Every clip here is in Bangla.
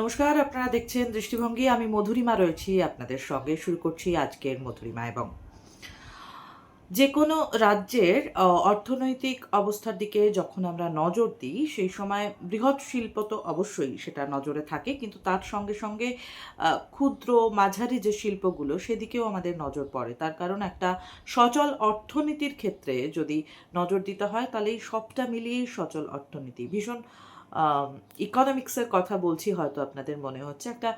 নমস্কার, আপনারা দেখছেন দৃষ্টিভঙ্গি। আমি মধুরিমা রয়েছি, আপনাদের সঙ্গে শুরু করছি আজকের মধুরিমা এবং যে কোনো রাজ্যের অর্থনৈতিক অবস্থার দিকে যখন আমরা নজর দিই, সেই সময় বৃহৎ শিল্প তো অবশ্যই সেটা নজরে থাকে, কিন্তু তার সঙ্গে সঙ্গে ক্ষুদ্র মাঝারি যে শিল্পগুলো, সেদিকেও আমাদের নজর পড়ে। তার কারণ একটা সচল অর্থনীতির ক্ষেত্রে যদি নজর দিতে হয়, তাহলে এই সবটা মিলিয়েই সচল অর্থনীতি। ভীষণ ইকোনমিক্সের কথা বলছি, হয়তো আপনাদের মনে হচ্ছে। একটা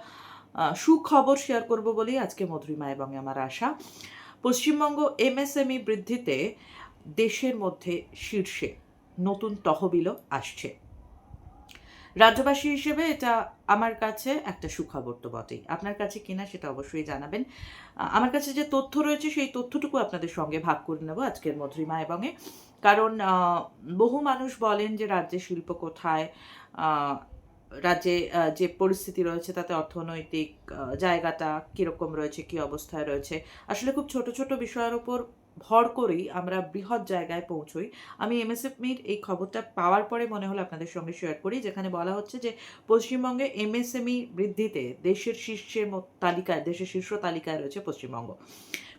সুখবর শেয়ার করব বলেই আজকে মধুরিমা এবং আমার আশা। পশ্চিমবঙ্গ এমএসএমই বৃদ্ধিতে দেশের মধ্যে শীর্ষে নতুন তহবিলও আসছে। রাজ্যবাসী হিসেবে এটা আমার কাছে একটা সুখবর তো বটেই। আপনার কাছে কিনা সেটা অবশ্যই জানাবেন। আমার কাছে যে তথ্য রয়েছে সেই তথ্যটুকু আপনাদের সঙ্গে ভাগ করে নেব আজকের মধুরিমা এবং কারণ বহু মানুষ বলেন যে রাজ্যে শিল্প কোথায় রাজ্যে যে পরিস্থিতি রয়েছে তাতে অর্থনৈতিক জায়গাটা কীরকম রয়েছে, কী অবস্থায় রয়েছে, আসলে খুব ছোট ছোট বিষয়ের উপর ভর করেই আমরা বৃহৎ জায়গায় পৌঁছই। আমি এমএসএমইর এই খবরটা পাওয়ার পরে মনে হলো আপনাদের সঙ্গে শেয়ার করি, যেখানে বলা হচ্ছে যে পশ্চিমবঙ্গে এমএসএমই বৃদ্ধিতে দেশের শীর্ষের তালিকায়, দেশের শীর্ষ তালিকায় রয়েছে পশ্চিমবঙ্গ।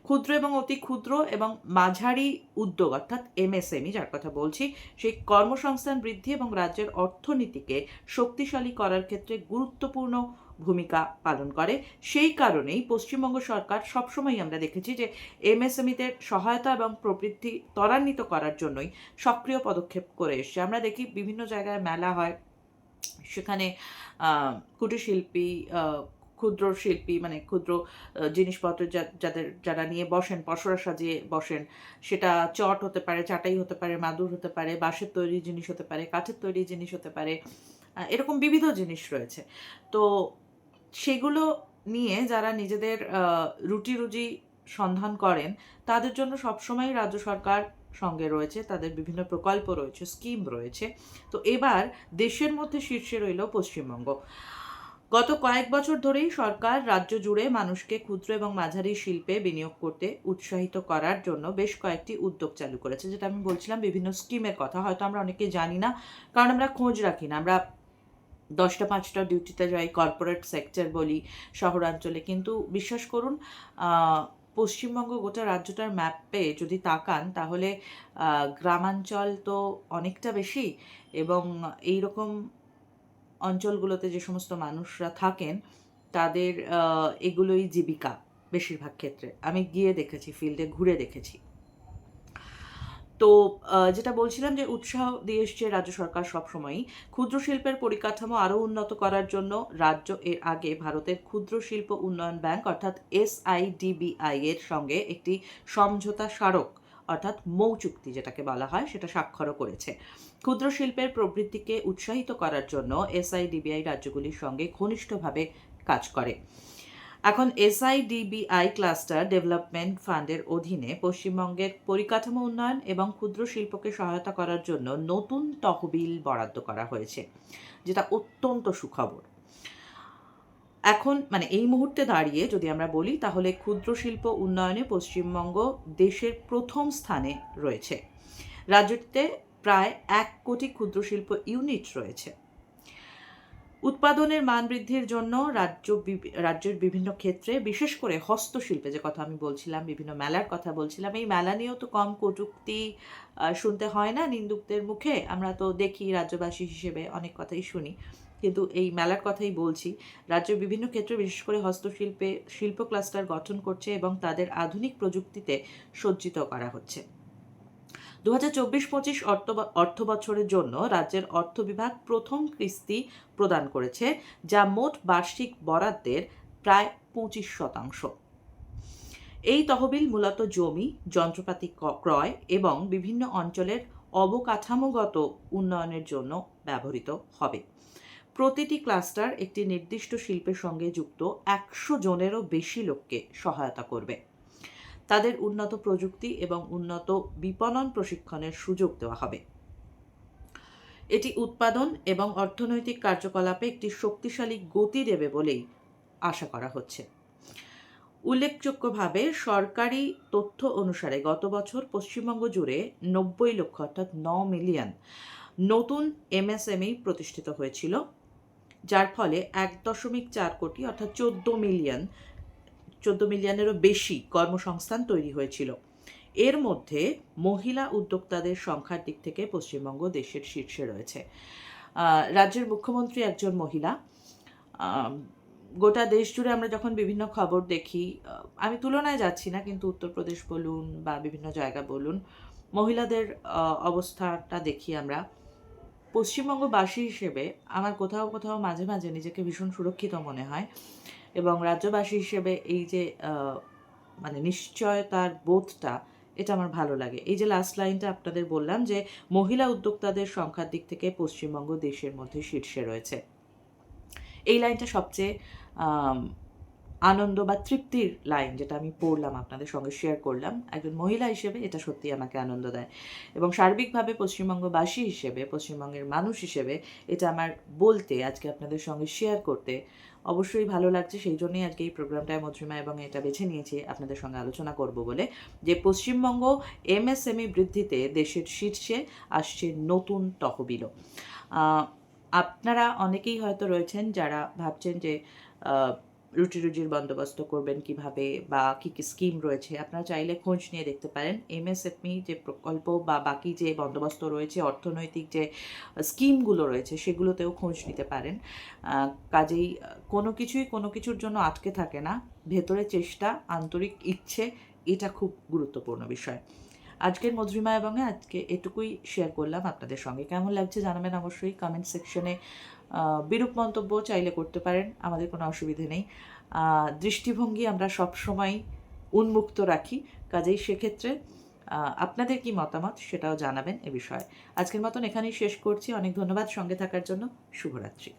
ক্ষুদ্র এবং অতি ক্ষুদ্র এবং মাঝারি উদ্যোগ অর্থাৎ এমএসএমই যার কথা বলছি সেই কর্মসংস্থান বৃদ্ধি এবং রাজ্যের অর্থনীতিকে শক্তিশালী করার ক্ষেত্রে গুরুত্বপূর্ণ ভূমিকা পালন করে। সেই কারণেই পশ্চিমবঙ্গ সরকার সবসময় আমরা দেখেছি যে এমএসএমইদের সহায়তা এবং প্রবৃদ্ধি ত্বরান্বিত করার জন্যই সক্রিয় পদক্ষেপ করে এসছে। আমরা দেখি বিভিন্ন জায়গায় মেলা হয় সেখানে আহ, কুটির শিল্পী আহ, ক্ষুদ্র শিল্পী মানে ক্ষুদ্র জিনিসপত্র যাদের যারা নিয়ে বসেন পসরা সাজিয়ে বসেন, সেটা চট হতে পারে, চাটাই হতে পারে, মাদুর হতে পারে, বাঁশের তৈরি জিনিস হতে পারে, কাঠের তৈরি জিনিস হতে পারে এরকম বিবিধ জিনিস রয়েছে। তো সেগুলো নিয়ে যারা নিজেদের রুটি রুজি সন্ধান করেন, তাদের জন্য সবসময় রাজ্য সরকার সঙ্গে রয়েছে, তাদের বিভিন্ন প্রকল্প রয়েছে, স্কিম রয়েছে। তো এবার দেশের মধ্যে শীর্ষে রইল পশ্চিমবঙ্গ। গত কয়েক বছর ধরেই সরকার রাজ্য জুড়ে মানুষকে ক্ষুদ্র এবং মাঝারি শিল্পে বিনিয়োগ করতে উৎসাহিত করার জন্য বেশ কয়েকটি উদ্যোগ চালু করেছে, যেটা আমি বলছিলাম বিভিন্ন স্কিমের কথা। হয়তো আমরা অনেকে জানি না, কারণ আমরা খোঁজ রাখি না। আমরা দশটা, পাঁচটা ডিউটিতে যাই কর্পোরেট সেক্টর বলি, শহরাঞ্চলে। কিন্তু বিশ্বাস করুন পশ্চিমবঙ্গ গোটা রাজ্যটার ম্যাপে যদি তাকান, তাহলে গ্রামাঞ্চল তো অনেকটা বেশি এবং এই রকম অঞ্চলগুলোতে যে সমস্ত মানুষরা থাকেন, তাদের এগুলোই জীবিকা বেশিরভাগ ক্ষেত্রে। আমি গিয়ে দেখেছি ফিল্ডে ঘুরে দেখেছি। তো যেটা বলছিলাম যে উৎসাহ দিয়ে এসছে রাজ্য সরকার সবসময়ই, ক্ষুদ্র শিল্পের পরিকাঠামো আরও উন্নত করার জন্য রাজ্য এর আগে ভারতের ক্ষুদ্র শিল্প উন্নয়ন ব্যাংক, অর্থাৎ এসআইডিবিআই এর সঙ্গে একটি সমঝোতা স্মারক অর্থাৎ মৌ চুক্তি যেটাকে বলা হয়, সেটা স্বাক্ষরও করেছে। ক্ষুদ্র শিল্পের প্রবৃদ্ধিকে উৎসাহিত করার জন্য এসআইডিবিআই রাজ্যগুলির সঙ্গে ঘনিষ্ঠভাবে কাজ করে। এখন এসআইডিবিআই ক্লাস্টার ডেভেলপমেন্ট ফান্ডের অধীনে পশ্চিমবঙ্গের পরিকাঠামো উন্নয়ন এবং ক্ষুদ্র শিল্পকে সহায়তা করার জন্য নতুন তহবিল বরাদ্দ করা হয়েছে, যেটা অত্যন্ত সুখবর। এখন মানে এই মুহূর্তে দাঁড়িয়ে যদি আমরা বলি, তাহলে ক্ষুদ্র শিল্প উন্নয়নে পশ্চিমবঙ্গ দেশের প্রথম স্থানে রয়েছে। রাজ্যটিতে প্রায় এক কোটি ক্ষুদ্র শিল্প ইউনিট রয়েছে। উৎপাদনের মান বৃদ্ধির জন্য রাজ্য রাজ্যের বিভিন্ন ক্ষেত্রে, বিশেষ করে হস্তশিল্পে যে কথা আমি বলছিলাম, বিভিন্ন মেলার কথা বলছিলাম, এই মেলা নিয়েও তো কম কটুক্তি শুনতে হয় না নিন্দুকদের মুখে। আমরা তো দেখি রাজ্যবাসী হিসেবে অনেক কথাই শুনি। কিন্তু এই মেলার কথাই বলছি। রাজ্যের বিভিন্ন ক্ষেত্রে, বিশেষ করে হস্তশিল্পে শিল্প ক্লাস্টার গঠন করছে এবং তাদের আধুনিক প্রযুক্তিতে সজ্জিত করা হচ্ছে। দু হাজার চব্বিশ পঁচিশ অর্থ বছরের জন্য রাজ্যের অর্থ বিভাগ প্রথম কিস্তি প্রদান করেছে, যা মোট বার্ষিক বরাদ্দের প্রায় পঁচিশ শতাংশ। এই তহবিল মূলত জমি, যন্ত্রপাতি ক্রয় এবং বিভিন্ন অঞ্চলের অবকাঠামোগত উন্নয়নের জন্য ব্যবহৃত হবে। প্রতিটি ক্লাস্টার একটি নির্দিষ্ট শিল্পের সঙ্গে যুক্ত একশো জনেরও বেশি লোককে সহায়তা করবে। তাদের উন্নত প্রযুক্তি এবং উন্নত বিপণন প্রশিক্ষণের সুযোগ দেওয়া হবে। এটি উৎপাদন এবং অর্থনৈতিক কার্যকলাপে একটি শক্তিশালী গতি দেবে বলেই আশা করা হচ্ছে। উল্লেখযোগ্যভাবে, সরকারি তথ্য অনুসারে গত বছর পশ্চিমবঙ্গ জুড়ে নব্বই লক্ষ অর্থাৎ ন মিলিয়ন নতুন এমএসএমই প্রতিষ্ঠিত হয়েছিল, যার ফলে এক দশমিক চার কোটি অর্থাৎ চোদ্দ মিলিয়ন চোদ্দ মিলিয়নেরও বেশি কর্মসংস্থান তৈরি হয়েছিল। এর মধ্যে মহিলা উদ্যোক্তাদের সংখ্যার দিক থেকে পশ্চিমবঙ্গ দেশের শীর্ষে রয়েছে। রাজ্যের মুখ্যমন্ত্রী একজন মহিলা। গোটা দেশ জুড়ে আমরা যখন বিভিন্ন খবর দেখি আমি তুলনায় যাচ্ছি না, কিন্তু উত্তরপ্রদেশ বলুন বা বিভিন্ন জায়গা বলুন, মহিলাদের অবস্থাটা দেখি আমরা। পশ্চিমবঙ্গবাসী হিসেবে আমার কোথাও কোথাও মাঝে মাঝে নিজেকে ভীষণ সুরক্ষিত মনে হয়। এবং রাজ্যবাসী হিসেবে এই যে মানে নিশ্চয়তার বোধটা, এটা আমার ভালো লাগে। এই যে লাস্ট লাইনটা আপনাদের বললাম যে, মহিলা উদ্যোক্তাদের সংখ্যার দিক থেকে পশ্চিমবঙ্গ দেশের মধ্যে শীর্ষে রয়েছে। এই লাইনটা সবচেয়ে আনন্দ বা তৃপ্তির লাইন যেটা আমি পড়লাম, আপনাদের সঙ্গে শেয়ার করলাম, একজন মহিলা হিসেবে এটা সত্যি আমাকে আনন্দ দেয়। এবং সার্বিকভাবে পশ্চিমবঙ্গবাসী হিসেবে, পশ্চিমবঙ্গের মানুষ হিসেবে এটা আমার বলতে, আজকে আপনাদের সঙ্গে শেয়ার করতে অবশ্যই ভালো লাগছে। সেই জন্যই আজকে এই প্রোগ্রামটায় মধুরিমা এবং এটা বেছে নিয়েছি, আপনাদের সঙ্গে আলোচনা করব বলে। যে পশ্চিমবঙ্গ এমএসএমই বৃদ্ধিতে দেশের শীর্ষে আসছে নতুন তহবিলও আপনারা অনেকেই হয়তো রয়েছেন যারা ভাবছেন যে রুটি রুজির বন্দোবস্ত করবেন কীভাবে বা কী কী স্কিম রয়েছে, আপনারা চাইলে খোঁজ নিয়ে দেখতে পারেন। এমএসএফমি যে প্রকল্প বা বাকি যে বন্দোবস্ত রয়েছে, অর্থনৈতিক যে স্কিমগুলো রয়েছে, সেগুলোতেও খোঁজ নিতে পারেন। কাজেই কোনো কিছুই কোনো কিছুর জন্য আটকে থাকে না। ভেতরে চেষ্টা, আন্তরিক ইচ্ছে, এটা খুব গুরুত্বপূর্ণ বিষয়। আজকের মধুরিমা এবং আজকে এটুকুই শেয়ার করলাম আপনাদের সঙ্গে। কেমন লাগছে জানাবেন অবশ্যই কমেন্ট সেকশনে বিরূপ মন্তব্য চাইলে করতে পারেন, আমাদের কোনো অসুবিধে নেই। দৃষ্টিভঙ্গি আমরা সবসময় উন্মুক্ত রাখি, কাজেই সেক্ষেত্রে আপনাদের কি মতামত সেটাও জানাবেন এ বিষয়ে। আজকের মতন এখানেই শেষ করছি। অনেক ধন্যবাদ সঙ্গে থাকার জন্য। শুভরাত্রি।